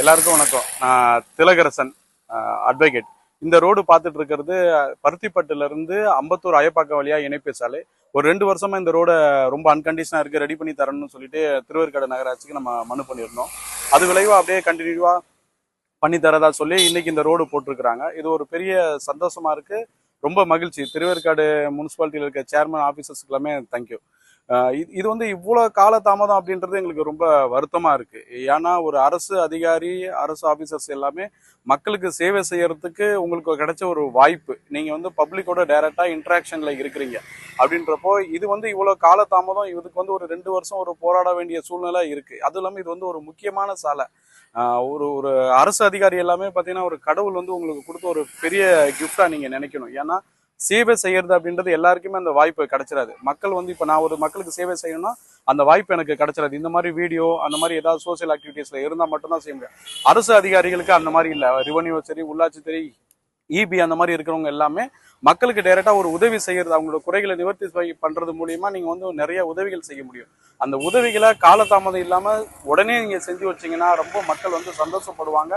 எல்லாருக்கும் வணக்கம். நான் திலகரசன் அட்வொகேட் இந்த ரோடு பார்த்துட்டு இருக்கிறது பருத்திப்பட்டுலேருந்து அம்பத்தூர் அயப்பாக்கம் வழியாக இணைப்பு சாலை. ஒரு ரெண்டு வருஷமாக இந்த ரோடை ரொம்ப அன்கண்டிஷனாக இருக்குது ரெடி பண்ணி தரணும்னு சொல்லிட்டு திருவேற்காடு நகராட்சிக்கு நம்ம மனு பண்ணியிருந்தோம். அது விளைவாக அப்படியே கண்டினியூவாக பண்ணி தரதா சொல்லி இன்னைக்கு இந்த ரோடு போட்டிருக்கிறாங்க. இது ஒரு பெரிய சந்தோஷமா இருக்குது ரொம்ப மகிழ்ச்சி. திருவேற்காடு முனிசிபாலிட்டியில் இருக்க சேர்மன் ஆஃபீஸர்ஸ்க்கு எல்லாமே தேங்க்யூ இது வந்து இவ்வளோ கால தாமதம் அப்படின்றது எங்களுக்கு ரொம்ப வருத்தமாக இருக்குது ஏன்னா ஒரு அரசு அதிகாரி அரசு ஆஃபீஸர்ஸ் எல்லாமே மக்களுக்கு சேவை செய்கிறதுக்கு உங்களுக்கு கிடைச்ச ஒரு வாய்ப்பு. நீங்கள் வந்து பப்ளிக்கோட டைரெக்டாக இன்ட்ராக்ஷனில் இருக்கிறீங்க. அப்படின்றப்போ இது வந்து இவ்வளோ கால தாமதம் இதுக்கு வந்து ஒரு ரெண்டு வருஷம் ஒரு போராட வேண்டிய சூழ்நிலை இருக்குது அதுவும் இல்லாமல் இது வந்து ஒரு முக்கியமான சாலை. ஒரு ஒரு அரசு அதிகாரி எல்லாமே பார்த்தீங்கன்னா ஒரு கடவுள் வந்து உங்களுக்கு கொடுத்த ஒரு பெரிய கிஃப்டாக நீங்கள் நினைக்கணும். ஏன்னா சேவை செய்யறது அப்படின்றது எல்லாருக்குமே அந்த வாய்ப்பு கிடைச்சிடாது. மக்கள் வந்து இப்போ நான் ஒரு மக்களுக்கு சேவை செய்யணும்னா அந்த வாய்ப்பு எனக்கு கிடைச்சிடாது. இந்த மாதிரி வீடியோ அந்த மாதிரி ஏதாவது சோஷியல் ஆக்டிவிட்டீஸ்ல இருந்தால் மட்டும்தான் செய்ய முடியும். அரசு அதிகாரிகளுக்கு அந்த மாதிரி இல்லை. ரெவன்யூ சரி உள்ளாட்சி சரி இபி அந்த மாதிரி இருக்கிறவங்க எல்லாமே மக்களுக்கு டைரக்டா ஒரு உதவி செய்யறது அவங்களோட குறைகளை நிவர்த்தி பண்றது மூலியமா நீங்க வந்து நிறைய உதவிகள் செய்ய முடியும். அந்த உதவிகளை காலதாமதம் இல்லாம உடனே நீங்க செஞ்சு வச்சீங்கன்னா ரொம்ப மக்கள் வந்து சந்தோஷப்படுவாங்க.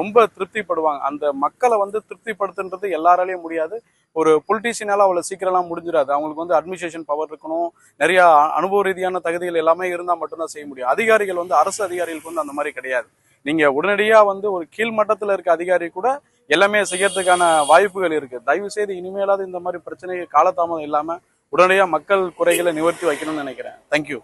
ரொம்ப திருப்திப்படுவாங்க. அந்த மக்களை வந்து திருப்திப்படுத்துன்றது எல்லாராலையும் முடியாது. ஒரு பொலிட்டீஷியனால அவ்வளவு சீக்கிரம்லாம் முடிஞ்சிடாது. அவங்களுக்கு வந்து அட்மினிஸ்ட்ரேஷன் பவர் இருக்கணும். நிறைய அனுபவ ரீதியான தகுதிகள் எல்லாமே இருந்தால் மட்டும்தான் செய்ய முடியும். அதிகாரிகள் வந்து அரசு அதிகாரிகளுக்கு வந்து அந்த மாதிரி கிடையாது. நீங்க உடனடியா வந்து ஒரு கீழ் மட்டத்தில் இருக்க அதிகாரி கூட எல்லாமே செய்யறதுக்கான வாய்ப்புகள் இருக்கு. தயவு செய்து இனிமேலாவது இந்த மாதிரி பிரச்சனைகள் காலதாமதம் இல்லாம உடனடியா மக்கள் குறைகளை நிவர்த்தி வைக்கணும்னு நினைக்கிறேன். தேங்க்யூ